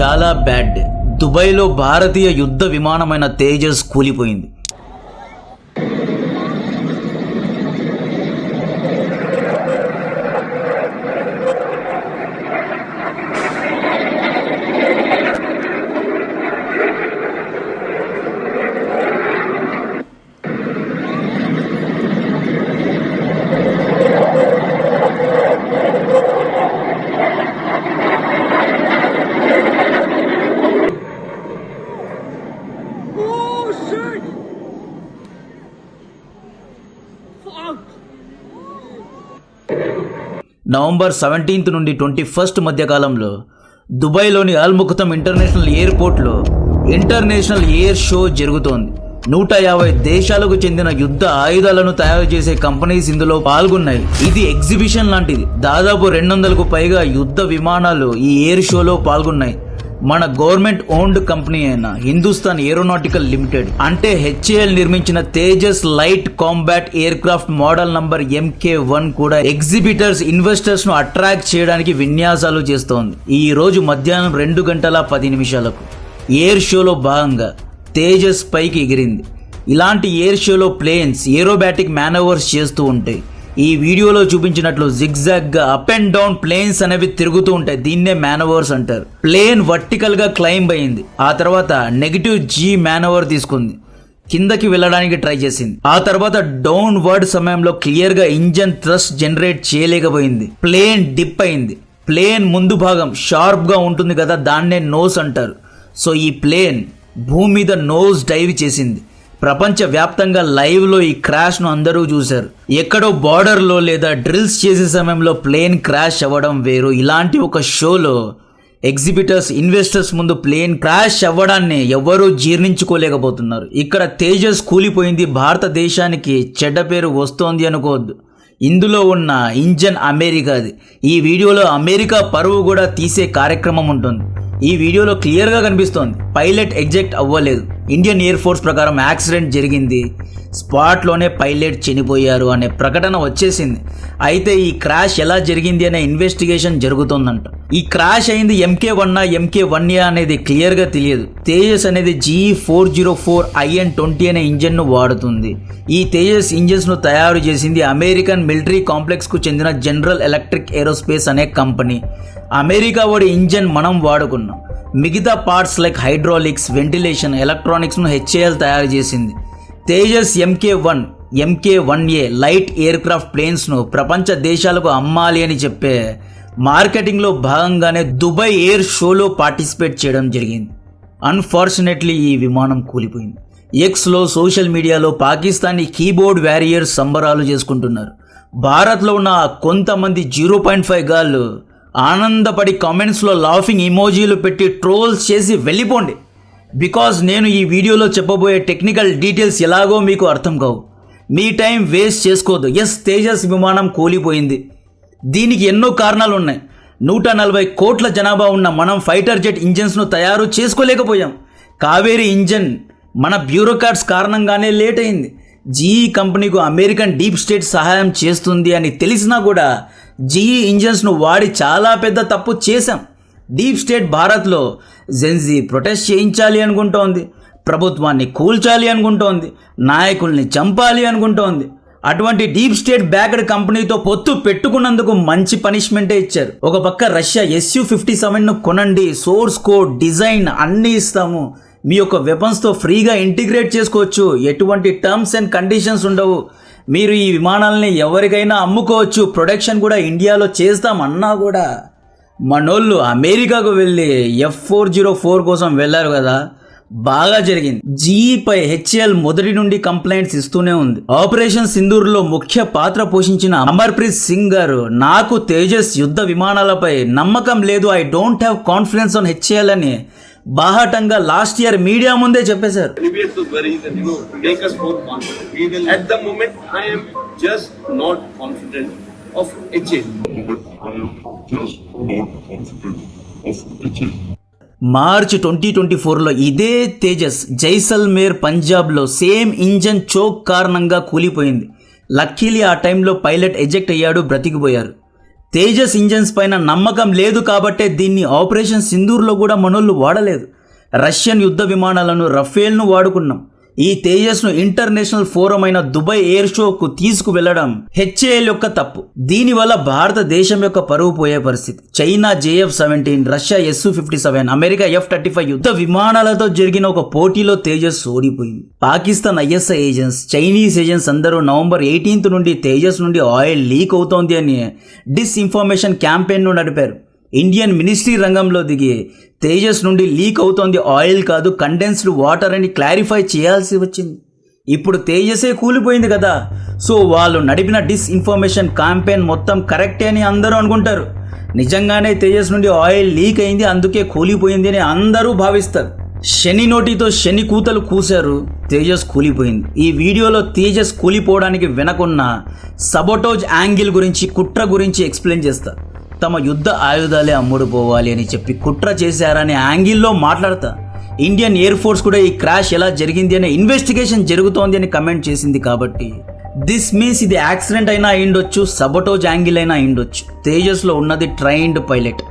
చాలా bad day దుబాయ్లో భారతీయ యుద్ధ విమానమైన తేజస్ కూలిపోయింది. నవంబర్ సెవెంటీన్త్ నుండి ట్వంటీ ఫస్ట్ మధ్యకాలంలో దుబాయ్లోని అల్ముఖతం ఇంటర్నేషనల్ ఎయిర్పోర్ట్లో ఇంటర్నేషనల్ ఎయిర్ షో జరుగుతోంది. నూట యాభై దేశాలకు చెందిన యుద్ధ ఆయుధాలను తయారు చేసే కంపెనీస్ ఇందులో పాల్గొన్నాయి. ఇది ఎగ్జిబిషన్ లాంటిది. దాదాపు రెండు వందలకు పైగా యుద్ధ విమానాలు ఈ ఎయిర్ షోలో పాల్గొన్నాయి. మన గవర్నమెంట్ ఓన్డ్ కంపెనీ అయిన హిందుస్థాన్ ఏరోనాటికల్ లిమిటెడ్ అంటే హెచ్ఏఎల్ నిర్మించిన Tejas light combat aircraft model number MK one కూడా ఎగ్జిబిటర్స్ ఇన్వెస్టర్స్ను అట్రాక్ట్ చేయడానికి విన్యాసాలు చేస్తోంది. ఈ రోజు మధ్యాహ్నం రెండు గంటల పది నిమిషాలకు ఎయిర్ షోలో భాగంగా తేజస్ పైకి ఎగిరింది. ఇలాంటి ఎయిర్ షోలో ప్లేన్స్ ఏరోబాటిక్ మేనోవర్స్ చేస్తూ ఉంటాయి ఈ వీడియోలో చూపించినట్లు జిగ్జాగ్గా అప్ అండ్ డౌన్ ప్లేన్స్ అనేవి తిరుగుతూ ఉంటాయి. దీన్నే మేనవర్స్ అంటారు. ప్లేన్ వర్టికల్గా క్లైంబ్ అయింది. ఆ తర్వాత నెగిటివ్ జీ మేనవర్ తీసుకుంది. కిందకి వెళ్ళడానికి ట్రై చేసింది. ఆ తర్వాత డౌన్ వర్డ్ సమయంలో క్లియర్గా ఇంజన్ థ్రస్ట్ జనరేట్ చేయలేకపోయింది. ప్లేన్ డిప్ అయింది. ప్లేన్ ముందు భాగం షార్ప్గా ఉంటుంది కదా దాన్నే నోస్ అంటారు. సో ఈ ప్లేన్ భూమి మీద నోస్ డైవ్ చేసింది. ప్రపంచ వ్యాప్తంగా లైవ్లో ఈ క్రాష్ను అందరూ చూశారు. ఎక్కడో బార్డర్లో లేదా డ్రిల్స్ చేసే సమయంలో ప్లేన్ క్రాష్ అవ్వడం వేరు. ఇలాంటి ఒక షోలో ఎగ్జిబిటర్స్ ఇన్వెస్టర్స్ ముందు ప్లేన్ క్రాష్ అవ్వడాన్ని ఎవరూ జీర్ణించుకోలేకపోతున్నారు. ఇక్కడ తేజస్ కూలిపోయింది. భారతదేశానికి చెడ్డ పేరు వస్తోంది అనుకోవద్దు. ఇందులో ఉన్న ఇంజన్ అమెరికాది ఈ వీడియోలో అమెరికా పరువు కూడా తీసే కార్యక్రమం ఉంటుంది. ఈ వీడియోలో క్లియర్గా కనిపిస్తోంది. పైలట్ ఎగ్జెక్ట్ అవ్వలేదు. ఇండియన్ ఎయిర్ ఫోర్స్ ప్రకారం యాక్సిడెంట్ జరిగింది. స్పాట్లోనే పైలట్ చనిపోయారు అనే ప్రకటన వచ్చేసింది. అయితే ఈ క్రాష్ ఎలా జరిగింది అనే ఇన్వెస్టిగేషన్ జరుగుతుందంట. ఈ క్రాష్ అయింది MK one MK one A అనేది క్లియర్గా తెలియదు. తేజస్ అనేది G four zero four IN twenty అనే ఇంజన్ను వాడుతుంది. ఈ తేజస్ ఇంజన్స్ను తయారు చేసింది అమెరికన్ మిలిటరీ కాంప్లెక్స్కు చెందిన జనరల్ ఎలక్ట్రిక్ ఏరోస్పేస్ అనే కంపెనీ. అమెరికా వాడి ఇంజన్ మనం వాడుకున్నాం. మిగతా పార్ట్స్ లైక్ హైడ్రాలిక్స్ వెంటిలేషన్ ఎలక్ట్రానిక్స్ను హెచ్ఏఎల్ తయారు చేసింది. Tejas MK one MK one A light aircraft ప్లేన్స్ను ప్రపంచ దేశాలకు అమ్మాలి అని చెప్పే మార్కెటింగ్లో భాగంగానే దుబాయ్ ఎయిర్ షోలో పార్టిసిపేట్ చేయడం జరిగింది. అన్ఫార్చునేట్లీ ఈ విమానం కూలిపోయింది. ఎక్స్లో సోషల్ మీడియాలో పాకిస్తానీ కీబోర్డ్ వ్యారియర్స్ సంబరాలు చేసుకుంటున్నారు. భారత్లో ఉన్న కొంతమంది జీరో పాయింట్ ఫైవ్ గాళ్ళు ఆనందపడి కామెంట్స్లో లాఫింగ్ ఇమోజీలు పెట్టి ట్రోల్స్ చేసి వెళ్ళిపోండి. బికాజ్ నేను ఈ వీడియోలో చెప్పబోయే టెక్నికల్ డీటెయిల్స్ ఎలాగో మీకు అర్థం కావు. మీ టైం వేస్ట్ చేసుకోవద్దు. ఎస్ తేజస్ విమానం కూలిపోయింది. దీనికి ఎన్నో కారణాలు ఉన్నాయి. నూట నలభై కోట్ల జనాభా ఉన్న మనం ఫైటర్ జెట్ ఇంజన్స్ను తయారు చేసుకోలేకపోయాం. కావేరీ ఇంజన్ మన బ్యూరోక్రాట్స్ కారణంగానే లేట్ అయింది. జీఈ కంపెనీకు అమెరికన్ డీప్ స్టేట్ సహాయం చేస్తుంది అని తెలిసినా కూడా జీఈ ఇంజన్స్ను వాడి చాలా పెద్ద తప్పు చేశాం. డీప్ స్టేట్ భారత్లో జెన్జీ ప్రొటెస్ట్ చేయించాలి అనుకుంటోంది. ప్రభుత్వాన్ని కూల్చాలి అనుకుంటోంది. నాయకుల్ని చంపాలి అనుకుంటోంది. అటువంటి డీప్ స్టేట్ బ్యాక్డ్ కంపెనీతో పొత్తు పెట్టుకున్నందుకు మంచి పనిష్మెంటే ఇచ్చారు. ఒక పక్క రష్యా ఎస్యూ ఫిఫ్టీ సెవెన్ను కొనండి సోర్స్ కోడ్ డిజైన్ అన్నీ ఇస్తాము. మీ యొక్క వెపన్స్తో ఫ్రీగా ఇంటిగ్రేట్ చేసుకోవచ్చు. ఎటువంటి టర్మ్స్ అండ్ కండిషన్స్ ఉండవు. మీరు ఈ విమానాలని ఎవరికైనా అమ్ముకోవచ్చు. ప్రొడక్షన్ కూడా ఇండియాలో చేస్తామన్నా కూడా మనోళ్ళు అమెరికాకు వెళ్ళి ఎఫ్ ఫోర్ జీరో ఫోర్ కోసం వెళ్ళారు కదా. బాగా జరిగింది. జీఈపై హెచ్ఎల్ మొదటి నుండి కంప్లైంట్స్ ఇస్తూనే ఉంది. ఆపరేషన్ సింధూర్లో ముఖ్య పాత్ర పోషించిన అమర్ప్రీత్ సింగ్ గారు నాకు తేజస్ యుద్ధ విమానాలపై నమ్మకం లేదు I don't have confidence on HL అని బాహటంగా లాస్ట్ ఇయర్ మీడియా ముందే చెప్పేశారు. మార్చ్ ట్వంటీ ట్వంటీ ఫోర్లో ఇదే తేజస్ జైసల్మేర్ పంజాబ్లో సేమ్ ఇంజన్ చోక్ కారణంగా కూలిపోయింది. లక్కీలీ ఆ టైంలో పైలట్ ఎజెక్ట్ అయ్యాడు బ్రతికిపోయారు. తేజస్ ఇంజన్స్ పైన నమ్మకం లేదు కాబట్టే దీన్ని ఆపరేషన్ సింధూర్లో కూడా మనోళ్ళు వాడలేదు. రష్యన్ యుద్ధ విమానాలను రఫేల్ను వాడుకున్నాం. ఈ తేజస్ను ఇంటర్నేషనల్ ఫోరం అయిన దుబాయ్ ఎయిర్ షోకు తీసుకువెళ్ళడం హెచ్ఏఎల్ యొక్క తప్పు. దీనివల్ల భారతదేశం యొక్క పరువు పోయే పరిస్థితి. China JF seventeen Russia S fifty seven America F thirty five యుద్ధ విమానాలతో జరిగిన ఒక పోటీలో తేజస్ ఓడిపోయింది. Pakistan ISI agents Chinese agents అందరూ నవంబర్ ఎయిటీన్త్ నుండి తేజస్ నుండి ఆయిల్ లీక్ అవుతోంది అని డిస్ఇన్ఫర్మేషన్ క్యాంపెయిన్ను నడిపారు. ఇండియన్ మినిస్ట్రీ రంగంలో దిగి తేజస్ నుండి లీక్ అవుతోంది ఆయిల్ కాదు కండెన్స్డ్ వాటర్ అని క్లారిఫై చేయాల్సి వచ్చింది. ఇప్పుడు తేజసే కూలిపోయింది కదా. సో వాళ్ళు నడిపిన డిస్ఇన్ఫర్మేషన్ క్యాంపెయిన్ మొత్తం కరెక్టే అని అందరూ అనుకుంటారు. నిజంగానే తేజస్ నుండి ఆయిల్ లీక్ అయింది అందుకే కూలిపోయింది అని అందరూ భావిస్తారు. శని నోటితో శని కూతలు కూశారు తేజస్ కూలిపోయింది. ఈ వీడియోలో తేజస్ కూలిపోవడానికి వెనకున్న సబోటోజ్ యాంగిల్ గురించి కుట్ర గురించి ఎక్స్ప్లెయిన్ చేస్తారు తమ యుద్ధ ఆయుధాలే అమ్ముడు పోవాలి అని చెప్పి కుట్ర చేశారనే యాంగిల్లో మాట్లాడతా. ఇండియన్ ఎయిర్ ఫోర్స్ కూడా ఈ క్రాష్ ఎలా జరిగింది అనే ఇన్వెస్టిగేషన్ జరుగుతోంది అని కమెంట్ చేసింది కాబట్టి. దిస్ మీన్స్ ఇది యాక్సిడెంట్ అయినా అయిండొచ్చు సబటోజ్ యాంగిల్ అయినా అయిండొచ్చు తేజస్లో ఉన్నది trained pilot.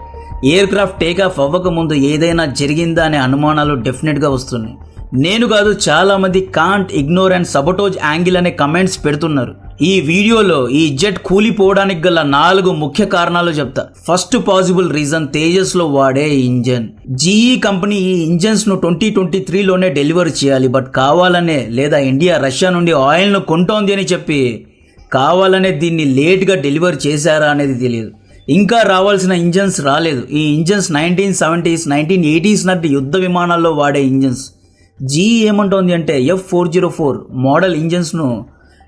Aircraft take off అవ్వకముందు ఏదైనా జరిగిందా అనే అనుమానాలు డెఫినెట్గా వస్తున్నాయి. నేను కాదు చాలా మంది can't ignore and sabotage angle అనే కమెంట్స్ పెడుతున్నారు. ఈ వీడియోలో ఈ జెట్ కూలిపోవడానికి గల నాలుగు ముఖ్య కారణాలు చెప్తా. ఫస్ట్ పాసిబుల్ రీజన్ తేజస్లో వాడే ఇంజన్. జీఈ కంపెనీ ఈ ఇంజన్స్ను ట్వంటీ ట్వంటీ త్రీలోనే డెలివరీ చేయాలి. బట్ కావాలనే లేదా ఇండియా రష్యా నుండి ఆయిల్ను కొంటోంది అని చెప్పి కావాలనే దీన్ని లేట్గా డెలివరీ చేశారా అనేది తెలియదు. ఇంకా రావాల్సిన ఇంజన్స్ రాలేదు. ఈ engines nineteen seventies nineteen eighties నాటి యుద్ధ విమానాల్లో వాడే ఇంజన్స్. జీఈ ఏమంటోంది అంటే F four zero four model ఇంజన్స్ను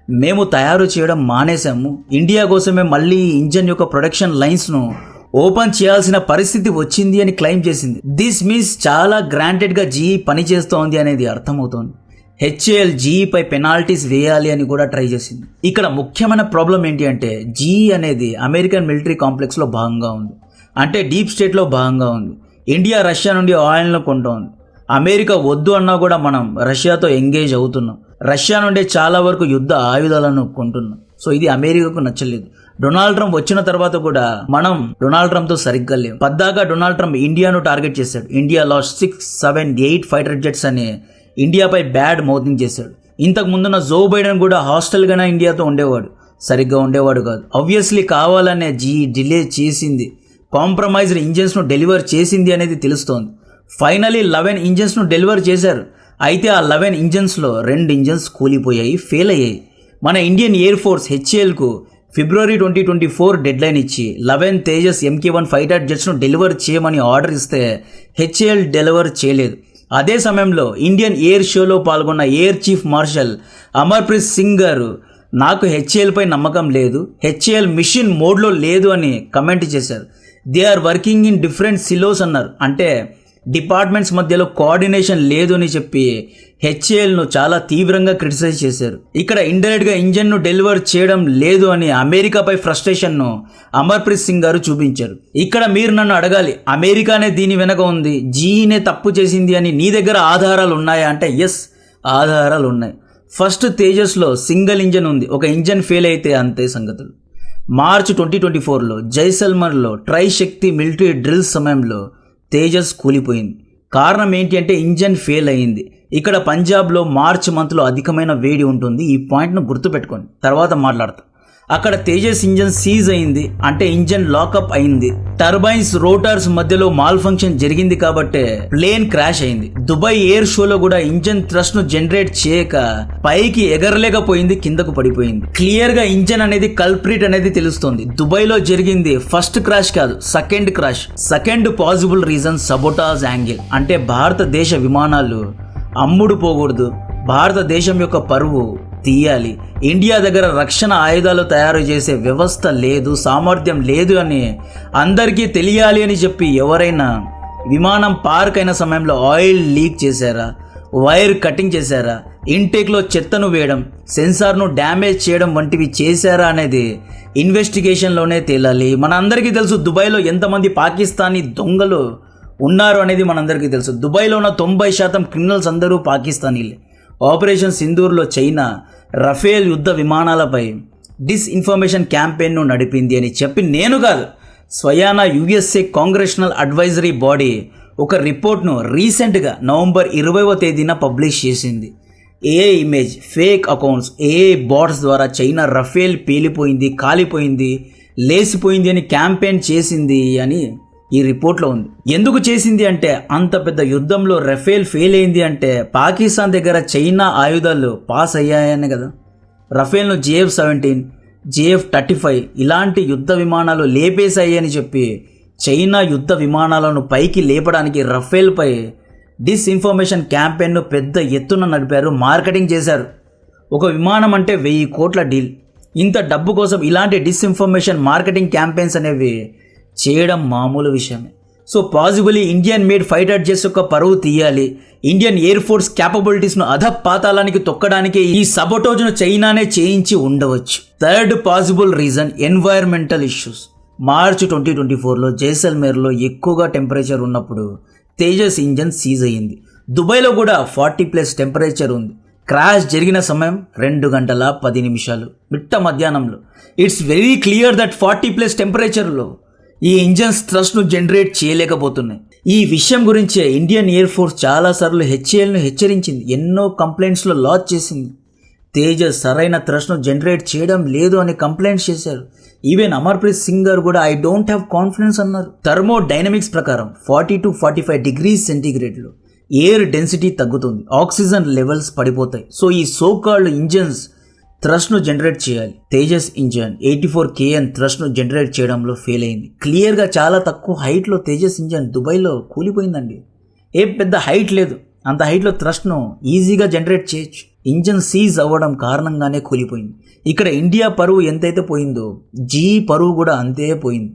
మేము తయారు చేయడం మానేశాము. ఇండియా కోసమే మళ్ళీ ఇంజన్ యొక్క ప్రొడక్షన్ లైన్స్ను ఓపెన్ చేయాల్సిన పరిస్థితి వచ్చింది అని క్లెయిమ్ చేసింది. దిస్ మీన్స్ చాలా గ్రాంటెడ్గా జీఈ పనిచేస్తోంది అనేది అర్థమవుతోంది. హెచ్ఏఎల్ జీఈపై పెనాల్టీస్ వేయాలి అని కూడా ట్రై చేసింది. ఇక్కడ ముఖ్యమైన ప్రాబ్లం ఏంటి అంటే జీఈ అనేది అమెరికన్ మిలిటరీ కాంప్లెక్స్లో భాగంగా ఉంది. అంటే డీప్ స్టేట్లో భాగంగా ఉంది. ఇండియా రష్యా నుండి ఆయిల్ను కొంటోంది. అమెరికా వద్దు అన్నా కూడా మనం రష్యాతో ఎంగేజ్ అవుతున్నాం. రష్యా నుండి చాలా వరకు యుద్ధ ఆయుధాలను కొంటున్నాం. సో ఇది అమెరికాకు నచ్చలేదు. డొనాల్డ్ ట్రంప్ వచ్చిన తర్వాత కూడా మనం డొనాల్డ్ ట్రంప్తో సరిగ్గా లేవు పద్దాకా డొనాల్డ్ ట్రంప్ ఇండియాను టార్గెట్ చేశాడు. India lost six seven eight fighter jets అని ఇండియాపై బ్యాడ్ మౌతింగ్ చేశాడు. ఇంతకు ముందున్న జో బైడెన్ కూడా హాస్టల్గానే ఇండియాతో ఉండేవాడు. సరిగ్గా ఉండేవాడు కాదు. ఆబ్వియస్లీ కావాలనే జీ డిలే చేసింది. కాంప్రమైజ్డ్ ఇంజన్స్ను డెలివర్ చేసింది అనేది తెలుస్తోంది. ఫైనలీ లెవెన్ ఇంజన్స్ను డెలివర్ చేశారు. అయితే ఆ లెవెన్ ఇంజన్స్లో రెండు ఇంజన్స్ కూలిపోయాయి ఫెయిల్ అయ్యాయి. మన Indian air force హెచ్ఏఎల్కు February twenty twenty four deadline ఇచ్చి eleven Tejas MK one fighter జెట్స్ను deliver చేయమని ఆర్డర్ ఇస్తే హెచ్ఏఎల్ డెలివర్ చేయలేదు. అదే సమయంలో ఇండియన్ ఎయిర్ షోలో పాల్గొన్న air chief marshal Amarpreet Singh garu నాకు హెచ్ఏఎల్పై నమ్మకం లేదు హెచ్ఏఎల్ మిషన్ మోడ్లో లేదు అని కమెంట్ చేశారు. They are working in different silos అన్నారు. అంటే డిపార్ట్మెంట్స్ మధ్యలో కోఆర్డినేషన్ లేదు అని చెప్పి హెచ్ఏఎల్ను చాలా తీవ్రంగా క్రిటిసైజ్ చేశారు. ఇక్కడ ఇండైరెక్ట్గా ఇంజన్ను డెలివర్ చేయడం లేదు అని అమెరికాపై ఫ్రస్ట్రేషన్ను అమర్ప్రీత్ సింగ్ గారు చూపించారు. ఇక్కడ మీరు నన్ను అడగాలి అమెరికానే దీని వెనక ఉంది జీఈనే తప్పు చేసింది అని నీ దగ్గర ఆధారాలు ఉన్నాయా అంటే ఎస్ ఆధారాలు ఉన్నాయి. ఫస్ట్ తేజస్లో సింగిల్ ఇంజన్ ఉంది ఒక ఇంజన్ ఫెయిల్ అయితే అంతే సంగతులు. మార్చ్ ట్వంటీ ట్వంటీ ఫోర్లో జైసల్మర్లో ట్రై శక్తి మిలిటరీ డ్రిల్ సమయంలో తేజస్ కూలిపోయింది. కారణం ఏంటి అంటే ఇంజన్ ఫెయిల్ అయింది ఇక్కడ పంజాబ్లో మార్చ్ మంత్లో అధికమైన వేడి ఉంటుంది. ఈ పాయింట్ను గుర్తుపెట్టుకోండి. తర్వాత మాట్లాడతాం. అక్కడ తేజస్ ఇంజన్ సీజ్ అయింది. అంటే ఇంజన్ లాకప్ అయింది. టర్బైన్స్ రోటర్స్ మధ్యలో మాల్ ఫంక్షన్ జరిగింది కాబట్టే ప్లేన్ క్రాష్ అయింది. దుబాయ్ ఎయిర్ షోలో కూడా ఇంజన్ థ్రస్ట్ను జనరేట్ చేయక పైకి ఎగరలేకపోయింది కిందకు పడిపోయింది. క్లియర్గా ఇంజన్ అనేది కల్ప్రిట్ అనేది తెలుస్తుంది. దుబాయ్లో జరిగింది ఫస్ట్ క్రాష్ కాదు second crash. Second possible reason sabotage angle. అంటే భారతదేశ విమానాలు అమ్ముడు పోకూడదు. భారతదేశం యొక్క పరువు తీయాలి. ఇండియా దగ్గర రక్షణ ఆయుధాలు తయారు చేసే వ్యవస్థ లేదు సామర్థ్యం లేదు అని అందరికీ తెలియాలి అని చెప్పి ఎవరైనా విమానం పార్క్ అయిన సమయంలో ఆయిల్ లీక్ చేశారా? వైర్ కటింగ్ చేశారా? ఇంటేక్లో చెత్తను వేయడం సెన్సార్ను డ్యామేజ్ చేయడం వంటివి చేశారా అనేది ఇన్వెస్టిగేషన్లోనే తేలాలి. మనందరికీ తెలుసు దుబాయ్లో ఎంతమంది పాకిస్తానీ దొంగలు ఉన్నారు అనేది మనందరికీ తెలుసు. దుబాయ్లో ఉన్న తొంభై శాతం క్రిమినల్స్ అందరూ పాకిస్తానీలే. ఆపరేషన్ సింధూర్లో చైనా రఫేల్ యుద్ధ విమానాలపై డిస్ఇన్ఫర్మేషన్ క్యాంపెయిన్ను నడిపింది అని చెప్పి నేను కాదు స్వయానా యుఎస్ఏ కాంగ్రెషనల్ అడ్వైజరీ బాడీ ఒక రిపోర్ట్ను రీసెంట్గా నవంబర్ ఇరవైవ తేదీన పబ్లిష్ చేసింది. ఏ ఇమేజ్ ఫేక్ అకౌంట్స్ ఏ బాట్స్ ద్వారా చైనా రఫేల్ పేలిపోయింది కాలిపోయింది లేసిపోయింది అని క్యాంపెయిన్ చేసింది అని ఈ రిపోర్ట్లో ఉంది. ఎందుకు చేసింది అంటే అంత పెద్ద యుద్ధంలో రఫేల్ ఫెయిల్ అయింది అంటే పాకిస్తాన్ దగ్గర చైనా ఆయుధాలు పాస్ అయ్యాయనే కదా. రఫేల్ను JF seventeen JF thirty five ఇలాంటి యుద్ధ విమానాలు లేపేశాయని అని చెప్పి చైనా యుద్ధ విమానాలను పైకి లేపడానికి రఫేల్పై డిస్ఇన్ఫర్మేషన్ క్యాంపెయిన్ను పెద్ద ఎత్తున నడిపారు మార్కెటింగ్ చేశారు. ఒక విమానం అంటే వెయ్యి కోట్ల డీల్. ఇంత డబ్బు కోసం ఇలాంటి డిస్ఇన్ఫర్మేషన్ మార్కెటింగ్ క్యాంపెయిన్స్ అనేవి చేయడం మామూలు విషయమే. So possibly Indian made fighter jets యొక్క పరువు తీయాలి. ఇండియన్ ఎయిర్ ఫోర్స్ క్యాపబిలిటీస్ను అధపాతళానికి తొక్కడానికి ఈ సబటోజ్ను చైనానే చేయించి ఉండవచ్చు. Third possible reason environmental issues March twenty twenty ఫోర్లో జైసల్మేర్లో ఎక్కువగా టెంపరేచర్ ఉన్నప్పుడు తేజస్ ఇంజన్ సీజ్ అయ్యింది. దుబాయ్లో కూడా ఫార్టీ ప్లస్ టెంపరేచర్ ఉంది. క్రాష్ జరిగిన సమయం రెండు గంటల పది నిమిషాలు. మిట్ట మధ్యాహ్నంలో. It's very clear that forty plus టెంపరేచర్లో ఈ ఇంజన్స్ థ్రస్ట్ను జనరేట్ చేయలేకపోతున్నాయి. ఈ విషయం గురించే ఇండియన్ ఎయిర్ ఫోర్స్ చాలాసార్లు హెచ్ఏఎల్ను హెచ్చరించింది. ఎన్నో కంప్లైంట్స్లో లాంచ్ చేసింది. తేజస్ సరైన థ్రస్ట్ను జనరేట్ చేయడం లేదు అని కంప్లైంట్స్ చేశారు. ఈవెన్ అమర్ప్రీత్ సింగ్ గారు కూడా ఐ డోంట్ హ్యావ్ కాన్ఫిడెన్స్ అన్నారు. థర్మో డైనమిక్స్ ప్రకారం forty to forty five degrees సెంటీగ్రేడ్లో air density తగ్గుతుంది. ఆక్సిజన్ లెవెల్స్ పడిపోతాయి. సో ఈ సోకాల్డ్ ఇంజన్స్ థ్రస్ట్ను జనరేట్ చేయాలి. Tejas engine eighty four KN థ్రస్ట్ను generate చేయడంలో ఫెయిల్ అయింది. క్లియర్గా చాలా తక్కువ హైట్లో తేజస్ ఇంజన్ దుబాయ్లో కూలిపోయిందండి. ఏ పెద్ద హైట్ లేదు. అంత హైట్లో థ్రస్ట్ను ఈజీగా జనరేట్ చేయొచ్చు. ఇంజన్ సీజ్ అవ్వడం కారణంగానే కూలిపోయింది. ఇక్కడ ఇండియా పరువు ఎంతైతే పోయిందో జీ పరువు కూడా అంతే పోయింది.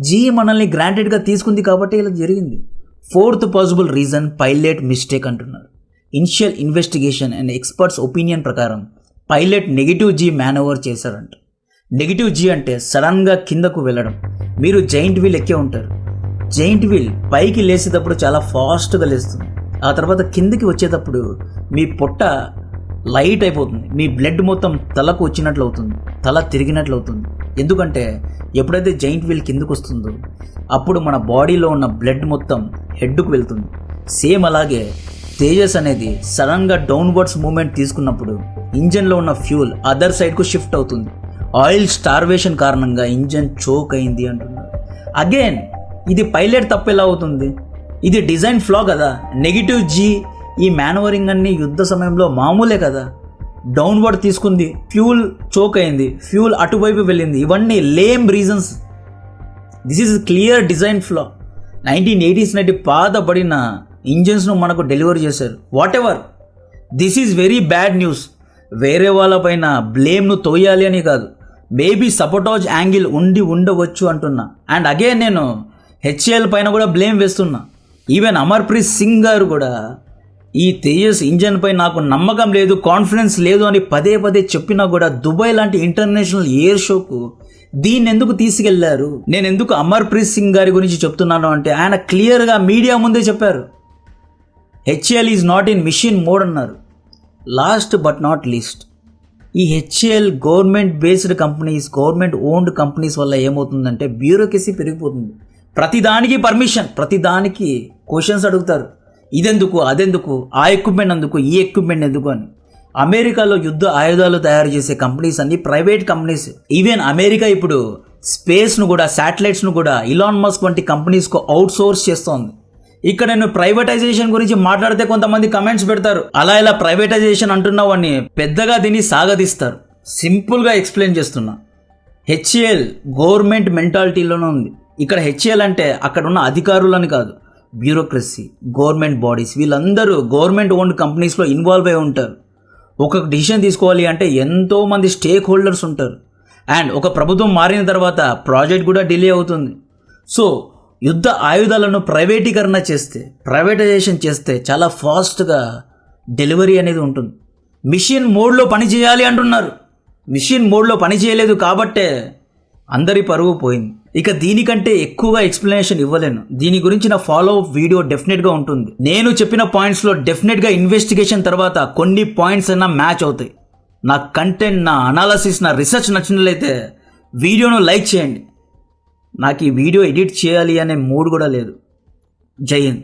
జీ మనల్ని గ్రాంటెడ్గా తీసుకుంది కాబట్టి ఇలా జరిగింది. Fourth possible reason pilot mistake అంటున్నారు. Initial investigation and experts opinion ప్రకారం పైలట్ నెగిటివ్ జీ మేనోవర్ చేశారంట. నెగిటివ్ జీ అంటే సడన్గా కిందకు వెళ్ళడం. మీరు జైంట్ వీల్ ఎక్కే ఉంటారు. జైంట్ వీల్ పైకి లేచేటప్పుడు చాలా ఫాస్ట్గా లేస్తుంది. ఆ తర్వాత కిందకి వచ్చేటప్పుడు మీ పొట్ట లైట్ అయిపోతుంది. మీ బ్లడ్ మొత్తం తలకు వచ్చినట్లు అవుతుంది. తల తిరిగినట్లు అవుతుంది. ఎందుకంటే ఎప్పుడైతే జైంట్ వీల్ కిందకు వస్తుందో అప్పుడు మన బాడీలో ఉన్న బ్లడ్ మొత్తం హెడ్కు వెళ్తుంది. సేమ్ అలాగే తేజస్ అనేది సడన్గా డౌన్వర్డ్స్ మూమెంట్ తీసుకున్నప్పుడు ఇంజన్లో ఉన్న ఫ్యూల్ అదర్ సైడ్కు షిఫ్ట్ అవుతుంది. ఆయిల్ స్టార్వేషన్ కారణంగా ఇంజన్ చోక్ అయింది అంటున్నారు. అగైన్ ఇది పైలట్ తప్పు ఎలా అవుతుంది? ఇది డిజైన్ ఫ్లా కదా? నెగిటివ్ జీ ఈ మేనవరింగ్ అన్ని యుద్ధ సమయంలో మామూలే కదా? డౌన్వర్డ్ తీసుకుంది ఫ్యూల్ చోక్ అయింది ఫ్యూల్ అటువైపు వెళ్ళింది. ఇవన్నీ lame reasons this is clear design flaw nineteen eighties నాటి పాతబడిన ఇంజన్స్ను మనకు డెలివరీ చేశారు. Whatever this is very bad news వేరే వాళ్ళపైన బ్లేమ్ను తోయాలి అని కాదు. మేబీ సపోటాజ్ యాంగిల్ ఉండి ఉండవచ్చు అంటున్నా. అండ్ అగైన్ నేను హెచ్ఏఎల్ పైన కూడా బ్లేమ్ వేస్తున్నా. ఈవెన్ అమర్ప్రీత్ సింగ్ గారు కూడా ఈ తేజస్ ఇంజన్ పై నాకు నమ్మకం లేదు కాన్ఫిడెన్స్ లేదు అని పదే పదే చెప్పినా కూడా దుబాయ్ లాంటి ఇంటర్నేషనల్ ఎయిర్ షోకు దీన్ని ఎందుకు తీసుకెళ్ళారు? నేను ఎందుకు అమర్ప్రీత్ సింగ్ గారి గురించి చెప్తున్నాను అంటే ఆయన క్లియర్గా మీడియా ముందే చెప్పారు. HAL is not in mission mode అన్నారు. లాస్ట్ బట్ నాట్ లీస్ట్ ఈ HAL government based companies government owned companies వల్ల ఏమవుతుందంటే బ్యూరోక్రసీ పెరిగిపోతుంది. ప్రతిదానికి పర్మిషన్ ప్రతిదానికి క్వశ్చన్స్ అడుగుతారు. ఇదెందుకు అదెందుకు ఆ ఎక్విప్మెంట్ ఎందుకు ఈ ఎక్విప్మెంట్ ఎందుకు అని. అమెరికాలో యుద్ధ ఆయుధాలు తయారు చేసే కంపెనీస్ అన్ని ప్రైవేట్ కంపెనీస్ ఈవెన్ అమెరికా ఇప్పుడు స్పేస్ను కూడా శాటిలైట్స్ను కూడా ఇలాన్ మస్క్ వంటి కంపెనీస్కు అవుట్సోర్స్ చేస్తోంది. ఇక్కడ నేను ప్రైవేటైజేషన్ గురించి మాట్లాడితే కొంతమంది కమెంట్స్ పెడతారు. అలా ఇలా ప్రైవేటైజేషన్ అంటున్నావని పెద్దగా దీన్ని సాగదీస్తారు. సింపుల్గా ఎక్స్ప్లెయిన్ చేస్తున్నా. హెచ్ఏఎల్ గవర్నమెంట్ మెంటాలిటీలోనే ఉంది. ఇక్కడ హెచ్ఏఎల్ అంటే అక్కడ ఉన్న అధికారులని కాదు బ్యూరోక్రసీ గవర్నమెంట్ బాడీస్ వీళ్ళందరూ గవర్నమెంట్ ఓన్డ్ కంపెనీస్లో ఇన్వాల్వ్ అయి ఉంటారు. ఒక డిసిషన్ తీసుకోవాలి అంటే ఎంతోమంది స్టేక్ హోల్డర్స్ ఉంటారు. అండ్ ఒక ప్రభుత్వం మారిన తర్వాత ప్రాజెక్ట్ కూడా డిలే అవుతుంది. సో యుద్ధ ఆయుధాలను ప్రైవేటీకరణ చేస్తే ప్రైవేటైజేషన్ చేస్తే చాలా ఫాస్ట్గా డెలివరీ అనేది ఉంటుంది. మిషన్ మోడ్లో పని చేయాలి అంటున్నారు. మిషన్ మోడ్లో పని చేయలేదు కాబట్టే అందరి పరువు పోయింది. ఇక దీనికంటే ఎక్కువగా ఎక్స్ప్లెనేషన్ ఇవ్వలేను. దీని గురించి నా ఫాలో అప్ వీడియో డెఫినెట్గా ఉంటుంది. నేను చెప్పిన పాయింట్స్లో డెఫినెట్గా ఇన్వెస్టిగేషన్ తర్వాత కొన్ని పాయింట్స్ అయినా మ్యాచ్ అవుతాయి. నా కంటెంట్ నా అనాలసిస్ నా రీసెర్చ్ నచ్చినట్లయితే వీడియోను లైక్ చేయండి. నాకు ఈ వీడియో ఎడిట్ చేయాలి అనే మూడ్ కూడా లేదు. జై హింద్.